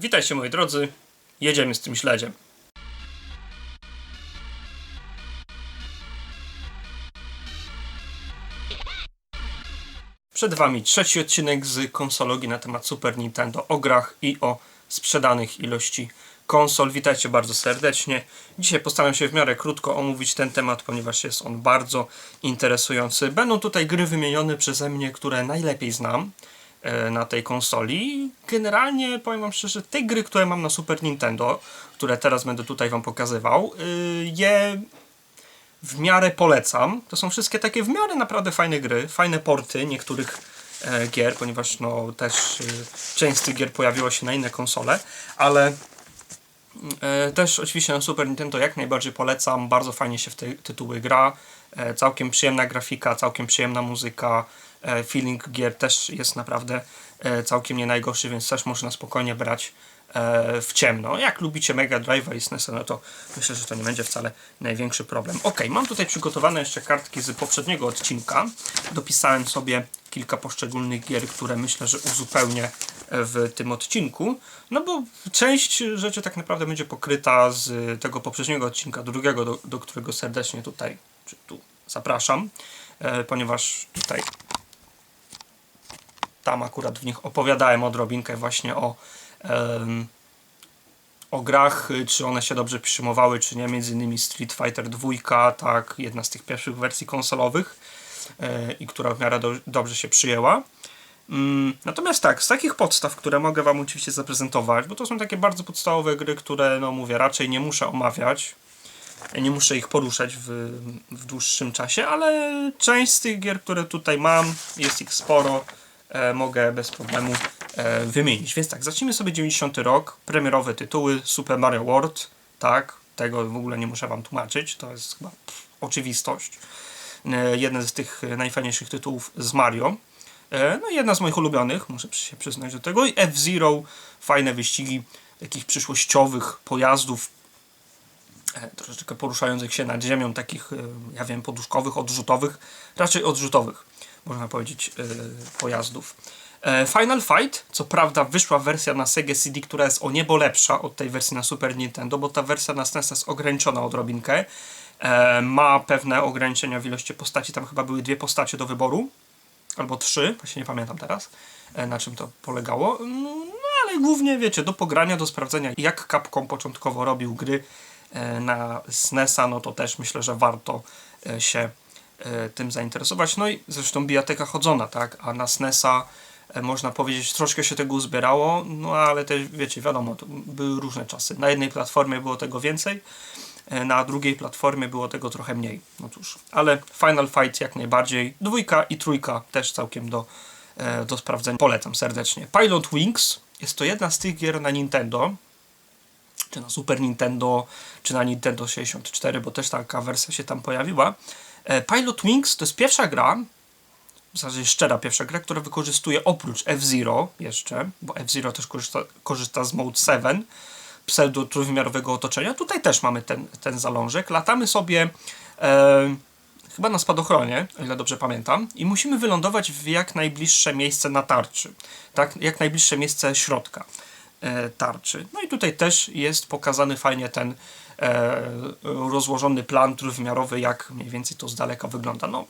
Witajcie moi drodzy, jedziemy z tym śledziem. Przed Wami trzeci odcinek z konsologii na temat Super Nintendo o grach i o sprzedanych ilości konsol. Witajcie bardzo serdecznie. Dzisiaj postaram się w miarę krótko omówić ten temat, ponieważ jest on bardzo interesujący. Będą tutaj gry wymienione przeze mnie, które najlepiej znam na tej konsoli. Generalnie powiem Wam szczerze, te gry, które mam na Super Nintendo, które teraz będę tutaj Wam pokazywał, y, je w miarę polecam. To są wszystkie takie w miarę naprawdę fajne gry, fajne porty niektórych e, gier, ponieważ no też e, część z tych gier pojawiła się na inne konsole, ale e, też oczywiście na Super Nintendo jak najbardziej polecam. Bardzo fajnie się w te tytuły gra. E, całkiem przyjemna grafika, całkiem przyjemna muzyka. E, feeling gier też jest naprawdę e, całkiem nie najgorszy, więc też można spokojnie brać e, w ciemno. Jak lubicie Mega Drive'a i SNESa, no to myślę, że to nie będzie wcale największy problem. Ok, mam tutaj przygotowane jeszcze kartki z poprzedniego odcinka. Dopisałem sobie kilka poszczególnych gier, które myślę, że uzupełnię w tym odcinku. No bo część rzeczy tak naprawdę będzie pokryta z tego poprzedniego odcinka, drugiego, do, do którego serdecznie tutaj czy tu zapraszam, ponieważ tutaj tam akurat w nich opowiadałem odrobinkę właśnie o, o grach, czy one się dobrze przyjmowały, czy nie. Między innymi Street Fighter 2, tak, jedna z tych pierwszych wersji konsolowych e, i która w miarę do, dobrze się przyjęła. Mm, Natomiast tak, z takich podstaw, które mogę Wam oczywiście zaprezentować, bo to są takie bardzo podstawowe gry, które, no mówię, raczej nie muszę omawiać, nie muszę ich poruszać w, w dłuższym czasie, ale część z tych gier, które tutaj mam, jest ich sporo, mogę bez problemu e, wymienić. Więc tak, zacznijmy sobie 90 rok, premierowe tytuły, Super Mario World, tak, tego w ogóle nie muszę Wam tłumaczyć, to jest chyba pff, oczywistość. E, jeden z tych e, najfajniejszych tytułów z Mario. E, No jedna z moich ulubionych, muszę się przyznać do tego. I F-Zero, fajne wyścigi takich przyszłościowych pojazdów, e, troszeczkę poruszających się nad ziemią, takich, e, ja wiem, poduszkowych, odrzutowych, raczej odrzutowych, można powiedzieć, e, pojazdów. E, Final Fight, co prawda wyszła wersja na Sega CD, która jest o niebo lepsza od tej wersji na Super Nintendo, bo ta wersja na SNES jest ograniczona odrobinkę. E, Ma pewne ograniczenia w ilości postaci, tam chyba były dwie postacie do wyboru, albo trzy, właśnie nie pamiętam teraz, e, na czym to polegało. No, no ale głównie, wiecie, do pogrania, do sprawdzenia, jak Capcom początkowo robił gry e, na SNESa, no to też myślę, że warto e, się e, tym zainteresować. No i zresztą bijateka chodzona, tak, a na SNESa e, można powiedzieć, troszkę się tego uzbierało, no ale też, wiecie, wiadomo, były różne czasy. Na jednej platformie było tego więcej, e, na drugiej platformie było tego trochę mniej. No cóż, ale Final Fight jak najbardziej. Dwójka i trójka też całkiem do, e, do sprawdzenia. Polecam serdecznie. Pilot Wings jest to jedna z tych gier na Nintendo, czy na Super Nintendo, czy na Nintendo 64, bo też taka wersja się tam pojawiła. E, Pilot Wings to jest pierwsza gra, w zasadzie szczera pierwsza gra, która wykorzystuje oprócz F-Zero jeszcze, bo F-Zero też korzysta, korzysta z Mode 7, pseudo trójwymiarowego otoczenia. Tutaj też mamy ten, ten zalążek. Latamy sobie e, chyba na spadochronie, o ile dobrze pamiętam, i musimy wylądować w jak najbliższe miejsce na tarczy. Tak, jak najbliższe miejsce środka e, tarczy. No i tutaj też jest pokazany fajnie ten rozłożony plan trójwymiarowy, jak mniej więcej to z daleka wygląda. No,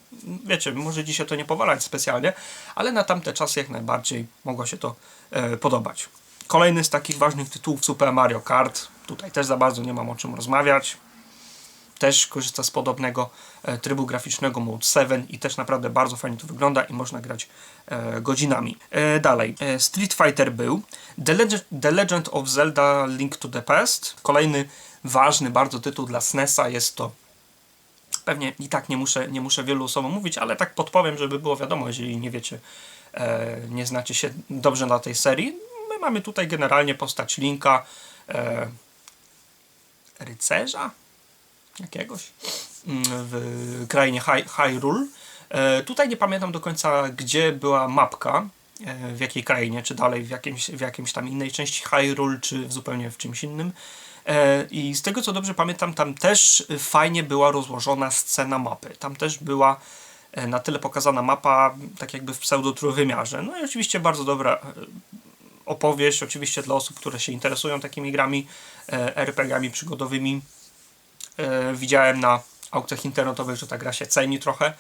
wiecie, może dzisiaj to nie powalać specjalnie, ale na tamte czasy jak najbardziej mogło się to e, podobać. Kolejny z takich ważnych tytułów Super Mario Kart. Tutaj też za bardzo nie mam o czym rozmawiać. Też korzysta z podobnego e, trybu graficznego Mode 7 i też naprawdę bardzo fajnie to wygląda i można grać e, godzinami. E, dalej, e, Street Fighter był. The Legend, The Legend of Zelda Link to the Past. Kolejny ważny bardzo tytuł dla SNESa jest to Pewnie i tak nie muszę, nie muszę wielu osobom mówić, ale tak podpowiem, żeby było wiadomo, jeżeli nie wiecie, e, nie znacie się dobrze na tej serii. My mamy tutaj generalnie postać Linka, e, rycerza jakiegoś mm, w krainie Hy- Hyrule. E, tutaj nie pamiętam do końca, gdzie była mapka, e, w jakiej krainie, czy dalej w jakimś, w jakimś tam innej części Hyrule, czy w zupełnie w czymś innym. E, I z tego co dobrze pamiętam, tam też fajnie była rozłożona scena mapy. Tam też była e, na tyle pokazana mapa, tak jakby w pseudo trójwymiarze. No i oczywiście bardzo dobra e, opowieść, oczywiście dla osób, które się interesują takimi grami, RPG-ami przygodowymi. Widziałem na aukcjach internetowych, że ta gra się ceni trochę.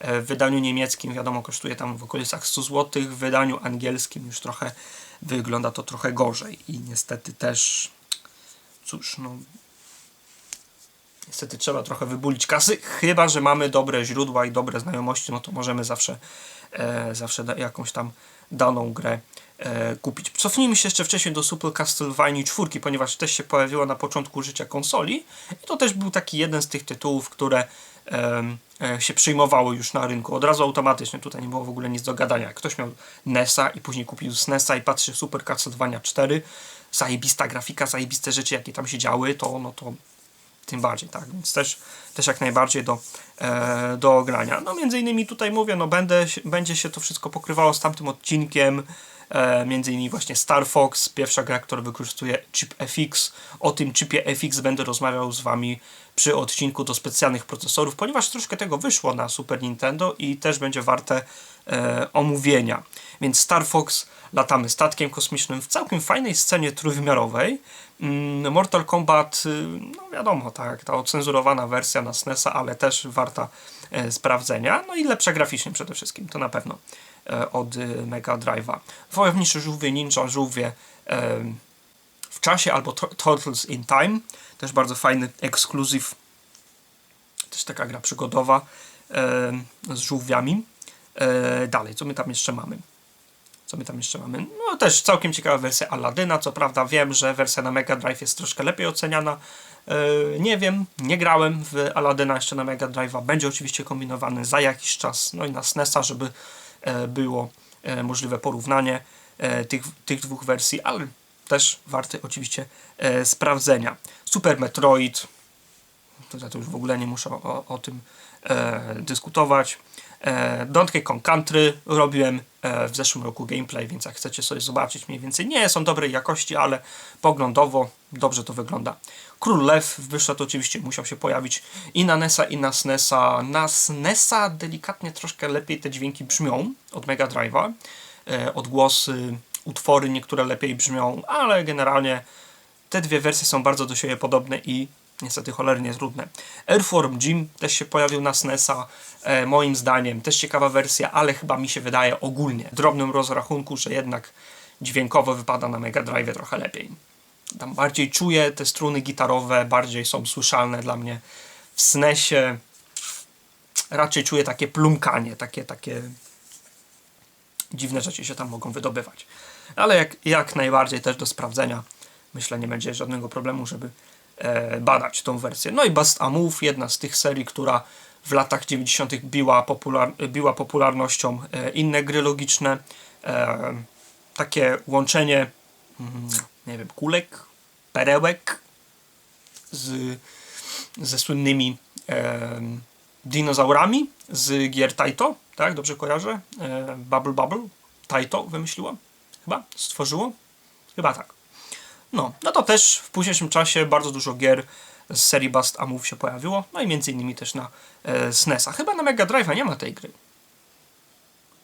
W wydaniu niemieckim, wiadomo, kosztuje tam w okolicach 100 zł, w wydaniu angielskim już trochę wygląda to trochę gorzej i niestety też, cóż, no, niestety trzeba trochę wybulić kasy, chyba, że mamy dobre źródła i dobre znajomości, no to możemy zawsze, e, zawsze jakąś tam daną grę e, kupić. Cofnijmy się jeszcze wcześniej do Super Castlevania 4, ponieważ też się pojawiła na początku życia konsoli i to też był taki jeden z tych tytułów, które e, się przyjmowały już na rynku. Od razu automatycznie, tutaj nie było w ogóle nic do gadania. Ktoś miał NESa i później kupił SNESa i patrzy Super Castlevania 4, zajebista grafika, zajebiste rzeczy, jakie tam się działy, to no to tym bardziej, tak, więc też, też jak najbardziej do, e, do ogrania. No między innymi tutaj mówię, no będę, będzie się to wszystko pokrywało z tamtym odcinkiem, e, między innymi właśnie Star Fox, pierwsza gra, która wykorzystuje chip FX. O tym chipie FX będę rozmawiał z Wami przy odcinku do specjalnych procesorów, ponieważ troszkę tego wyszło na Super Nintendo i też będzie warte e, omówienia. Więc Star Fox latamy statkiem kosmicznym w całkiem fajnej scenie trójwymiarowej. Mm, Mortal Kombat, y, no wiadomo, tak, ta ocenzurowana wersja na SNES-a, ale też warta e, sprawdzenia. No i lepsza graficznie przede wszystkim, to na pewno od y, Mega Drive'a. Wojowniczy żółwie, ninja żółwie e, w czasie albo Turtles in Time, też bardzo fajny ekskluzyw, też taka gra przygodowa e, z żółwiami. E, dalej, co my tam jeszcze mamy? Co my tam jeszcze mamy? No też całkiem ciekawa wersja Aladyna. Co prawda wiem, że wersja na Mega Drive jest troszkę lepiej oceniana. E, nie wiem, nie grałem w Aladyna jeszcze na Mega Drive'a. Będzie oczywiście kombinowany za jakiś czas. No i na SNESa, żeby e, było e, możliwe porównanie e, tych, tych dwóch wersji, ale też warte oczywiście e, sprawdzenia. Super Metroid, to to już w ogóle nie muszę o, o tym e, dyskutować. E, Donkey Kong Country robiłem e, w zeszłym roku gameplay, więc jak chcecie sobie zobaczyć mniej więcej, nie są dobrej jakości, ale poglądowo dobrze to wygląda. Król Lew wyszedł oczywiście, musiał się pojawić i na NESa i na SNESa. Na SNESa delikatnie troszkę lepiej te dźwięki brzmią od Mega Drive'a. E, odgłosy, utwory niektóre lepiej brzmią, ale generalnie te dwie wersje są bardzo do siebie podobne i niestety cholernie trudne. Airform Jim też się pojawił na SNESa, e, moim zdaniem też ciekawa wersja, ale chyba mi się wydaje ogólnie w drobnym rozrachunku, że jednak dźwiękowo wypada na Mega Drive trochę lepiej. Tam bardziej czuję te struny gitarowe, bardziej są słyszalne dla mnie. W SNESie raczej czuję takie plumkanie, takie, takie dziwne rzeczy się tam mogą wydobywać. Ale jak, jak najbardziej też do sprawdzenia. Myślę, nie będzie żadnego problemu, żeby badać tą wersję. No i Bust a Move, jedna z tych serii, która w latach 90. biła, popular, biła popularnością e, inne gry logiczne. E, takie łączenie, mm, nie wiem, kulek, perełek z, ze słynnymi e, dinozaurami z gier Taito, tak? Dobrze kojarzę? E, Bubble Bubble, Taito wymyśliło? Chyba? Stworzyło? Chyba tak. No, no to też w późniejszym czasie bardzo dużo gier z serii Bust a Move się pojawiło, no i między innymi też na e, SNES-a. Chyba na Mega Drive'a nie ma tej gry.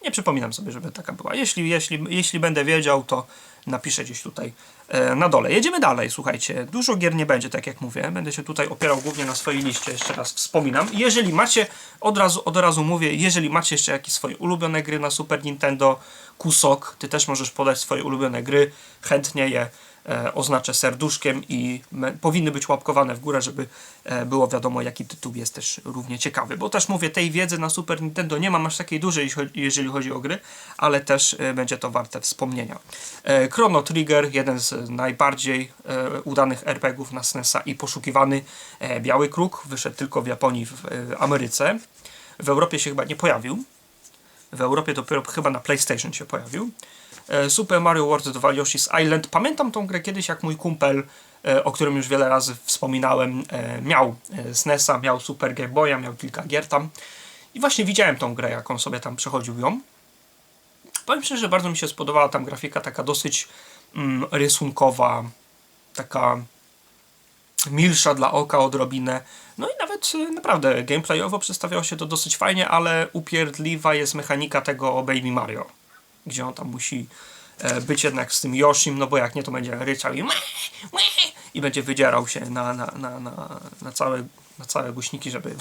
Nie przypominam sobie, żeby taka była. Jeśli, jeśli, jeśli będę wiedział, to napiszę gdzieś tutaj e, na dole. Jedziemy dalej, słuchajcie. Dużo gier nie będzie, tak jak mówię. Będę się tutaj opierał głównie na swojej liście, jeszcze raz wspominam. Jeżeli macie, od razu, od razu mówię, jeżeli macie jeszcze jakieś swoje ulubione gry na Super Nintendo, Kusok, ty też możesz podać swoje ulubione gry. Chętnie je e, oznaczę serduszkiem i powinny być łapkowane w górę, żeby e, było wiadomo, jaki tytuł jest też równie ciekawy. Bo też mówię, tej wiedzy na Super Nintendo nie mam aż takiej dużej, jeżeli chodzi o gry, ale też e, będzie to warte wspomnienia. E, Chrono Trigger, jeden z najbardziej e, udanych RPGów na SNES-a i poszukiwany e, Biały Kruk, wyszedł tylko w Japonii, w e, Ameryce. W Europie się chyba nie pojawił. W Europie dopiero chyba na PlayStation się pojawił. E, Super Mario World 2 Yoshi's Island. Pamiętam tą grę kiedyś, jak mój kumpel, e, o którym już wiele razy wspominałem, e, miał SNES-a, miał Super Game Boya, miał kilka gier tam. I właśnie widziałem tą grę, jak on sobie tam przechodził ją. Powiem szczerze, że bardzo mi się spodobała tam grafika, taka dosyć mm, rysunkowa, taka milsza dla oka odrobinę. No i nawet naprawdę gameplayowo przedstawiało się to dosyć fajnie, ale upierdliwa jest mechanika tego Baby Mario, gdzie on tam musi e, być jednak z tym Yoshim, no bo jak nie, to będzie ryczał i i będzie wydzierał się na, na, na, na, na, całe, na całe głośniki, żeby,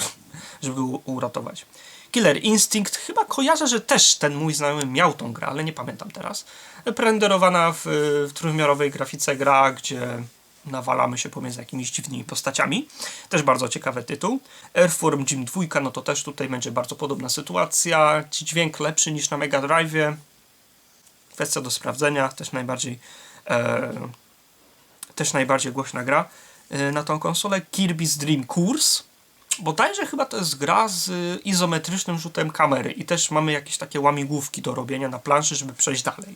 żeby go uratować. Killer Instinct, chyba kojarzę, że też ten mój znajomy miał tą grę, ale nie pamiętam teraz. Renderowana w, w trójwymiarowej grafice gra, gdzie nawalamy się pomiędzy jakimiś dziwnymi postaciami. Też bardzo ciekawy tytuł. Airform Gym 2, no to też tutaj będzie bardzo podobna sytuacja. Dźwięk lepszy niż na Mega Drive. Kwestia do sprawdzenia, też najbardziej e, też najbardziej głośna gra e, na tą konsolę. Kirby's Dream Course. Bodajże chyba to jest gra z izometrycznym rzutem kamery i też mamy jakieś takie łamigłówki do robienia na planszy, żeby przejść dalej.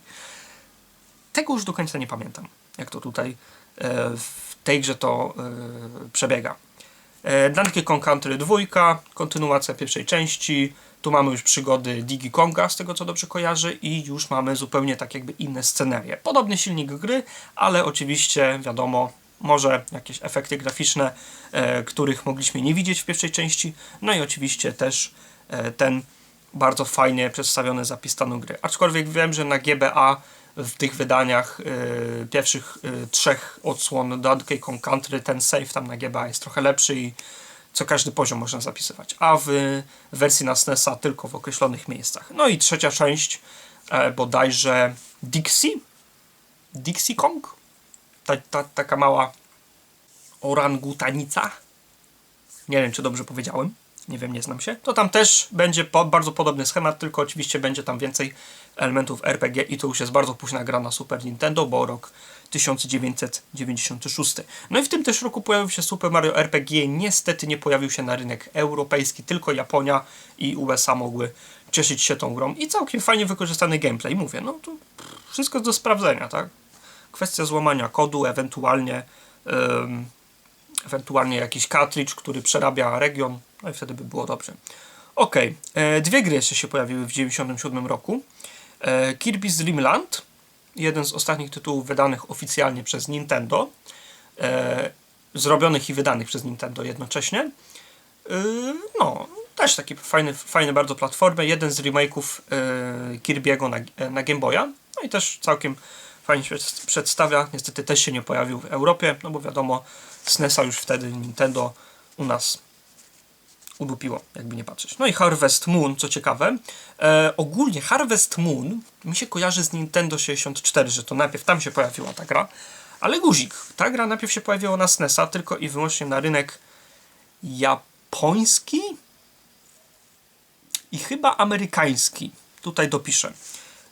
Tego już do końca nie pamiętam, jak to tutaj e, w tej grze to e, przebiega. E, Donkey Kong Country 2, kontynuacja pierwszej części. Tu mamy już przygody Digi Konga, z tego co dobrze kojarzę, i już mamy zupełnie tak jakby inne scenerie. Podobny silnik gry, ale oczywiście wiadomo, może jakieś efekty graficzne, e, których mogliśmy nie widzieć w pierwszej części. No i oczywiście też e, ten bardzo fajnie przedstawiony zapis stanu gry. Aczkolwiek wiem, że na GBA w tych wydaniach e, pierwszych e, trzech odsłon Donkey Kong Country ten save tam na GBA jest trochę lepszy i co każdy poziom można zapisywać, a w wersji na SNESa tylko w określonych miejscach. No i trzecia część, e, bodajże Dixie? Dixie Kong? Ta, ta, taka mała orangutanica. Nie wiem, czy dobrze powiedziałem. Nie wiem, nie znam się. To tam też będzie po, bardzo podobny schemat, tylko oczywiście będzie tam więcej elementów RPG i to już jest bardzo późna gra na Super Nintendo, bo rok 1996. No i w tym też roku pojawił się Super Mario RPG. Niestety nie pojawił się na rynek europejski, tylko Japonia i USA mogły cieszyć się tą grą. I całkiem fajnie wykorzystany gameplay. Mówię, no to wszystko do sprawdzenia, tak? Kwestia złamania kodu, ewentualnie ewentualnie jakiś cartridge, który przerabia region, no i wtedy by było dobrze. Ok, e, dwie gry jeszcze się pojawiły w 1997 roku. E, Kirby's Dream Land, jeden z ostatnich tytułów wydanych oficjalnie przez Nintendo, e, zrobionych i wydanych przez Nintendo jednocześnie. No, też taki fajny, fajny bardzo platformę, jeden z remake'ów Kirby'ego na, na Game Boya, no i też całkiem fajnie się przedstawia, niestety też się nie pojawił w Europie, no bo wiadomo, SNESa już wtedy Nintendo u nas udupiło, jakby nie patrzeć. No i Harvest Moon, co ciekawe. E, ogólnie Harvest Moon mi się kojarzy z Nintendo 64, że to najpierw tam się pojawiła ta gra, ale guzik. Ta gra najpierw się pojawiła na SNESa, tylko i wyłącznie na rynek japoński i chyba amerykański. Tutaj dopiszę.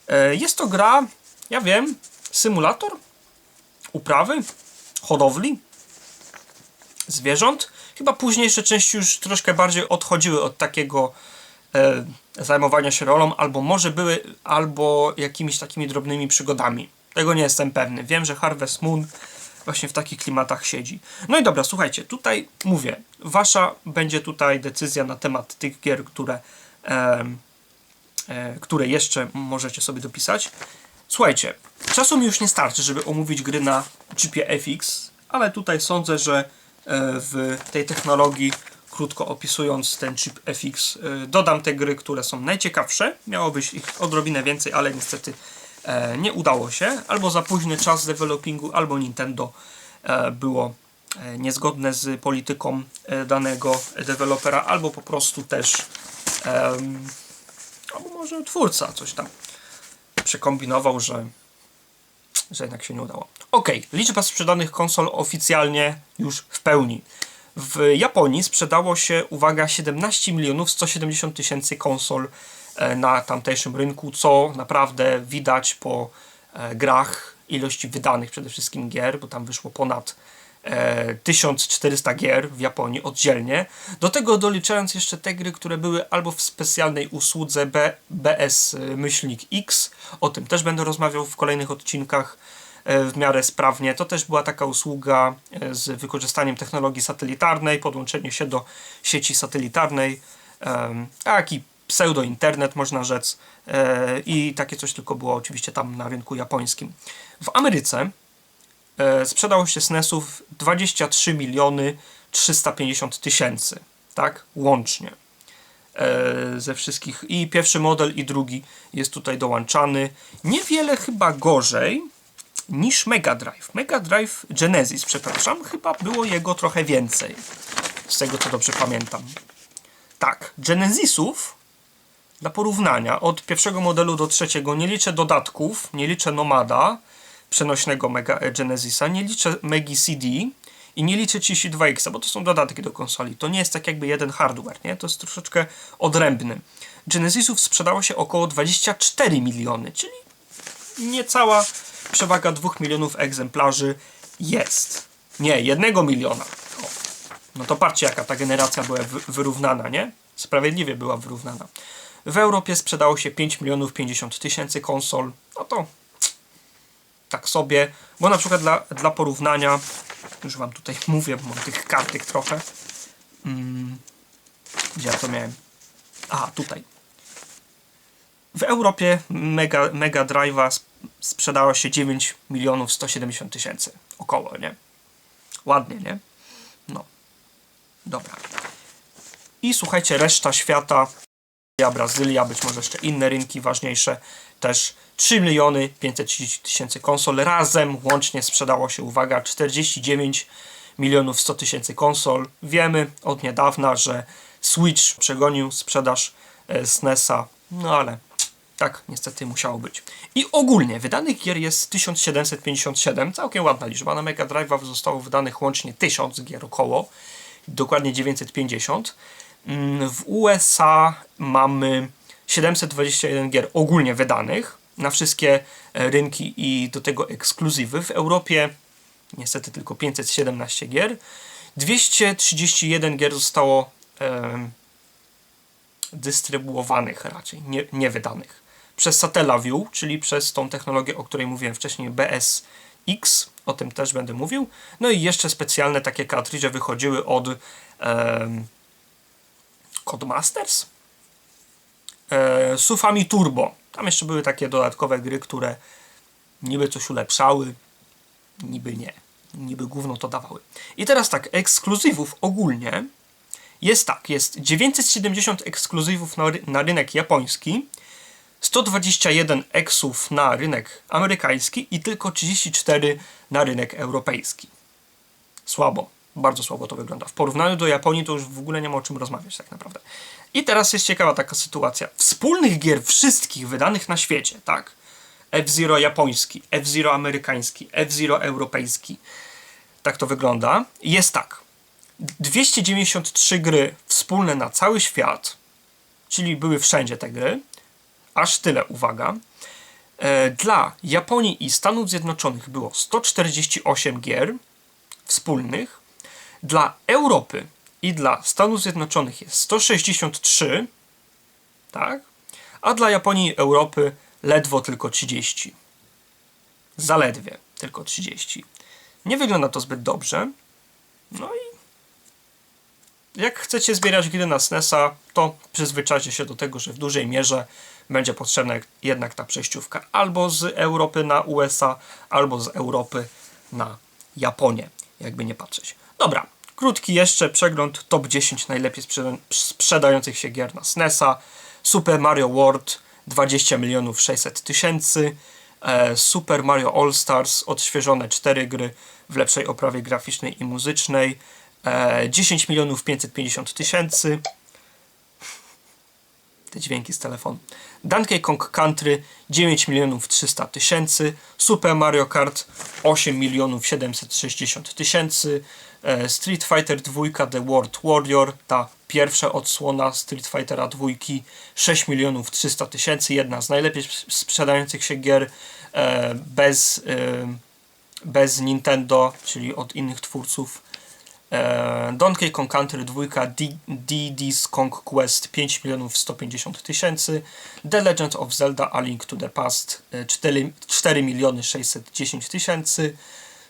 E, jest to gra, ja wiem, symulator uprawy, hodowli zwierząt. Chyba późniejsze części już troszkę bardziej odchodziły od takiego e, zajmowania się rolą, albo może były, albo jakimiś takimi drobnymi przygodami. Tego nie jestem pewny. Wiem, że Harvest Moon właśnie w takich klimatach siedzi. No i dobra, słuchajcie, tutaj mówię, wasza będzie tutaj decyzja na temat tych gier, które, e, e, które jeszcze możecie sobie dopisać. Słuchajcie, czasu mi już nie starczy, żeby omówić gry na chipie FX, ale tutaj sądzę, że w tej technologii, krótko opisując ten chip FX, e, dodam te gry, które są najciekawsze. Miało być ich odrobinę więcej, ale niestety e, nie udało się. Albo za późny czas developingu, albo Nintendo było niezgodne z polityką danego dewelopera, albo po prostu też albo może twórca coś tam przekombinował, że, że jednak się nie udało. Ok, liczba sprzedanych konsol oficjalnie już w pełni. W Japonii sprzedało się, uwaga, 17 milionów 170 tysięcy konsol e, na tamtejszym rynku, co naprawdę widać po e, grach, ilości wydanych przede wszystkim gier, bo tam wyszło ponad 1400 e, gier w Japonii oddzielnie. Do tego doliczając jeszcze te gry, które były albo w specjalnej usłudze B, BS-X, o tym też będę rozmawiał w kolejnych odcinkach e, w miarę sprawnie. To też była taka usługa e, z wykorzystaniem technologii satelitarnej, podłączenie się do sieci satelitarnej, taki pseudo-internet można rzec i takie coś tylko było oczywiście tam na rynku japońskim. W Ameryce sprzedało się SNESów 23 miliony 350 tysięcy, tak, łącznie. e, ze wszystkich. I pierwszy model, i drugi jest tutaj dołączany. Niewiele chyba gorzej niż Mega Drive. Mega Drive Genesis, przepraszam, chyba było jego trochę więcej. Z tego co dobrze pamiętam. Tak, Genesisów dla porównania od pierwszego modelu do trzeciego nie liczę dodatków, nie liczę Nomada przenośnego Mega Genesisa, nie liczę Megi CD i nie liczę 32X, bo to są dodatki do konsoli. To nie jest tak jakby jeden hardware, nie? To jest troszeczkę odrębny. Genesisów sprzedało się około 24 miliony, czyli niecała przewaga 2 milionów egzemplarzy jest. Nie, jednego miliona. O. No to patrzcie, jaka ta generacja była wy- wyrównana, nie? Sprawiedliwie była wyrównana. W Europie sprzedało się 5 milionów 50 tysięcy konsol. No to tak sobie, bo na przykład dla, dla porównania, już wam tutaj mówię, bo mam tych kartek trochę. Mm, gdzie ja to miałem? Aha, tutaj. W Europie Mega, Mega Drive'a sp- sprzedało się 9 milionów 170 tysięcy. Około, nie? Ładnie, nie? No. Dobra. I słuchajcie, reszta świata, Brazylia, być może jeszcze inne rynki ważniejsze, też 3 miliony 530 tysięcy konsol. Razem łącznie sprzedało się, uwaga, 49 milionów 100 tysięcy konsol. Wiemy od niedawna, że Switch przegonił sprzedaż e, SNESa, no ale tak niestety musiało być. I ogólnie wydanych gier jest 1757, całkiem ładna liczba. Na Mega Drive'a zostało wydanych łącznie 1000 gier około, dokładnie 950. Mm, W USA mamy 721 gier ogólnie wydanych na wszystkie e, rynki i do tego ekskluzywy. W Europie niestety tylko 517 gier. 231 gier zostało em, dystrybuowanych raczej, nie, nie wydanych. Przez Satellaview, czyli przez tą technologię, o której mówiłem wcześniej, BSX, o tym też będę mówił. No i jeszcze specjalne takie kartridże wychodziły od em, Codemasters? E, Sufami Turbo. Tam jeszcze były takie dodatkowe gry, które niby coś ulepszały, niby nie. Niby gówno to dawały. I teraz tak, ekskluzywów ogólnie jest tak, jest 970 ekskluzywów na, ry- na rynek japoński, 121 eksów na rynek amerykański i tylko 34 na rynek europejski. Słabo, bardzo słabo to wygląda. W porównaniu do Japonii to już w ogóle nie ma o czym rozmawiać tak naprawdę. I teraz jest ciekawa taka sytuacja. Wspólnych gier wszystkich wydanych na świecie, tak? F-Zero japoński, F-Zero amerykański, F-Zero europejski. Tak to wygląda. Jest tak. 293 gry wspólne na cały świat, czyli były wszędzie te gry. Aż tyle, uwaga. E, Dla Japonii i Stanów Zjednoczonych było 148 gier wspólnych. Dla Europy i dla Stanów Zjednoczonych jest 163, tak? A dla Japonii i Europy ledwo tylko 30. Zaledwie tylko 30. Nie wygląda to zbyt dobrze. No i jak chcecie zbierać gry na SNESa, to przyzwyczajcie się do tego, że w dużej mierze będzie potrzebna jednak ta przejściówka albo z Europy na USA, albo z Europy na Japonię, jakby nie patrzeć. Dobra, krótki jeszcze przegląd top 10 najlepiej sprzeda- sprzedających się gier na SNESa. Super Mario World 20 milionów 600 tysięcy. E, Super Mario All Stars odświeżone 4 gry w lepszej oprawie graficznej i muzycznej. E, 10 milionów 550 tysięcy. Te dźwięki z telefonu. Donkey Kong Country 9 milionów 300 tysięcy. Super Mario Kart 8 milionów 760 tysięcy. E, Street Fighter 2 The World Warrior, ta pierwsza odsłona Street Fightera 2 6 milionów 300 tysięcy. Jedna z najlepiej sp- sprzedających się gier e, bez, e, bez Nintendo, czyli od innych twórców. Donkey Kong Country 2 D- DD's Kong Quest 5 milionów 150 tysięcy The Legend of Zelda A Link to the Past e, 4, 4 miliony 610 tysięcy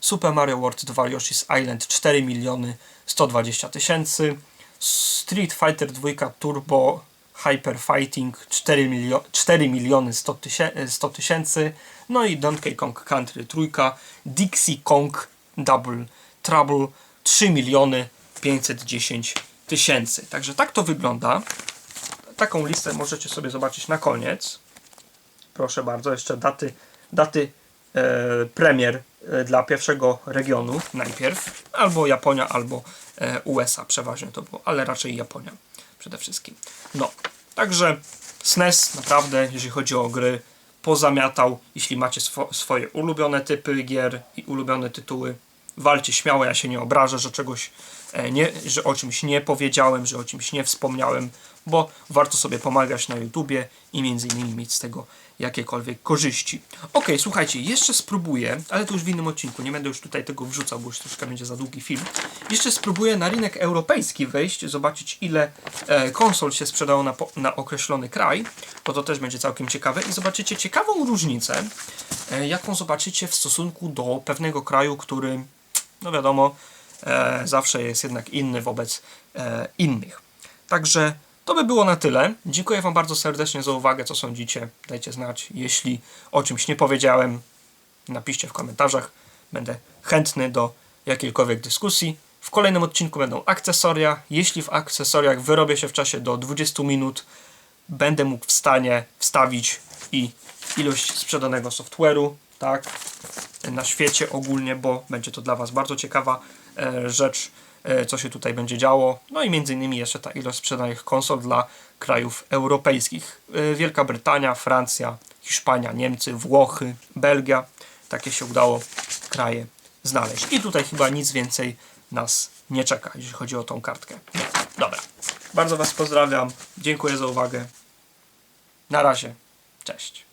Super Mario World 2 Yoshi's Island 4 miliony 120 tysięcy Street Fighter 2 Turbo Hyper Fighting 4, milio- 4 miliony 100 tysię- 100 tysięcy no i Donkey Kong Country 3 Dixie Kong Double Trouble 3 miliony 510 tysięcy. Także tak to wygląda. taką listę możecie sobie zobaczyć na koniec. Proszę bardzo, jeszcze daty, daty e, premier e, dla pierwszego regionu najpierw. Albo Japonia, albo e, USA przeważnie to było, ale raczej Japonia przede wszystkim. No, także SNES naprawdę, jeżeli chodzi o gry, pozamiatał. Jeśli macie swo- swoje ulubione typy gier i ulubione tytuły, walcie śmiało, ja się nie obrażę, że czegoś e, nie, że o czymś nie powiedziałem, że o czymś nie wspomniałem, bo warto sobie pomagać na YouTubie i między innymi mieć z tego jakiekolwiek korzyści. Ok, słuchajcie, jeszcze spróbuję, ale to już w innym odcinku, nie będę już tutaj tego wrzucał, bo już troszkę będzie za długi film. Jeszcze spróbuję na rynek europejski wejść, zobaczyć ile e, konsol się sprzedało na, na określony kraj, bo to też będzie całkiem ciekawe i zobaczycie ciekawą różnicę, e, jaką zobaczycie w stosunku do pewnego kraju, który, no wiadomo, e, zawsze jest jednak inny wobec e, innych. Także to by było na tyle. Dziękuję Wam bardzo serdecznie za uwagę, co sądzicie. Dajcie znać, jeśli o czymś nie powiedziałem, napiszcie w komentarzach. Będę chętny do jakiejkolwiek dyskusji. W kolejnym odcinku będą akcesoria. Jeśli w akcesoriach wyrobię się w czasie do 20 minut, będę mógł w stanie wstawić i ilość sprzedanego software'u, tak, na świecie ogólnie, bo będzie to dla Was bardzo ciekawa e, rzecz, co się tutaj będzie działo. No i między innymi jeszcze ta ilość sprzedanych konsol dla krajów europejskich. E, Wielka Brytania, Francja, Hiszpania, Niemcy, Włochy, Belgia. Takie się udało kraje znaleźć. I tutaj chyba nic więcej nas nie czeka, jeśli chodzi o tą kartkę. Dobra. Bardzo Was pozdrawiam. Dziękuję za uwagę. Na razie. Cześć.